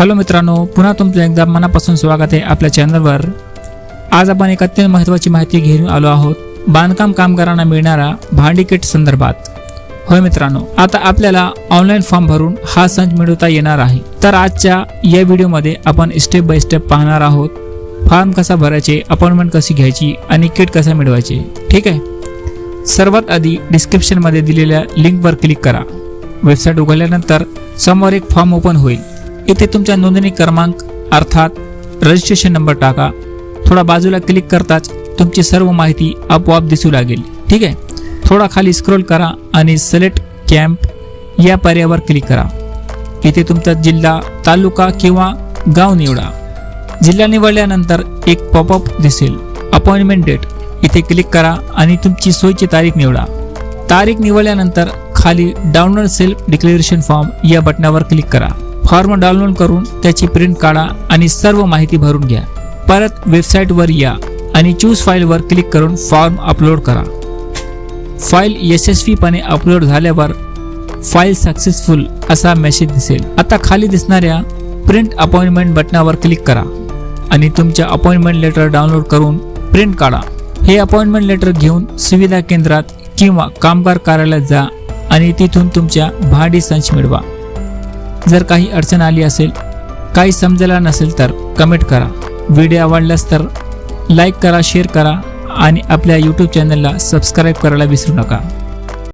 Hello मित्रांनो पुन्हा तुमचं एकदा मनापासून स्वागत आहे आपल्या चॅनलवर. आज आपण एक अत्यंत महत्त्वाची माहिती घेऊन आलो आहोत बांधकाम कामगारांना मिळणारा भांडी किट संदर्भात. होय मित्रांनो आता आपल्याला ऑनलाईन फॉर्म भरून हा संच मिळवता येणार आहे. तर आजच्या या व्हिडिओमध्ये आपण स्टेप बाय स्टेप पाहणार आहोत फॉर्म कसा भरायचे अपॉइंटमेंट कशी घ्यायची आणि किट कसा मिळवायचे. ठीक आहे? सर्वात आधी डिस्क्रिप्शनमध्ये दिलेल्या लिंकवर क्लिक करा. वेबसाईट उघडल्यानंतर समोर एक फॉर्म ओपन होईल. इथे तुमचा नोंदणी क्रमांक अर्थात रजिस्ट्रेशन नंबर टाका. थोडा बाजूला क्लिक करताच तुमची सर्व माहिती आपोआप दिसू लागेल. ठीक आहे? थोडा खाली स्क्रोल करा आणि सिलेक्ट कॅम्प या पर्यायावर क्लिक करा. इथे तुमचा जिल्हा तालुका किंवा गाव निवडा. जिल्हा निवडल्यानंतर एक पॉपअप दिसेल. Appointment date. इथे क्लिक करा आणि तुमची सोयीची तारीख निवडा. तारीख निवडल्यानंतर खाली डाउनलोड सेल्फ डिक्लेरेशन फॉर्म या बटनावर क्लिक करा. फॉर्म डाउनलोड करून त्याची प्रिंट काढा आणि सर्व माहिती भरून घ्या. परत वेबसाईटवर या आणि चूज फाईलवर क्लिक करून फॉर्म अपलोड करा. फाईल यशस्वीपणे अपलोड झाल्यावर फाईल सक्सेसफुल असा मेसेज दिसेल. आता खाली दिसणाऱ्या प्रिंट अपॉइंटमेंट बटनावर क्लिक करा आणि तुमच्या अपॉइंटमेंट लेटर डाउनलोड करून प्रिंट काढा. हे अपॉइंटमेंट लेटर घेऊन सुविधा केंद्रात किंवा कामगार कार्यालयात जा आणि तिथून तुमच्या भाडी संच मिळवा. जर काही अडचण आली असेल काही समजला नसेल तर कमेंट करा. व्हिडिओ आवडल्यास तर लाईक करा शेअर करा आणि आपल्या यूट्यूब चॅनलला सबस्क्राईब करायला विसरू नका.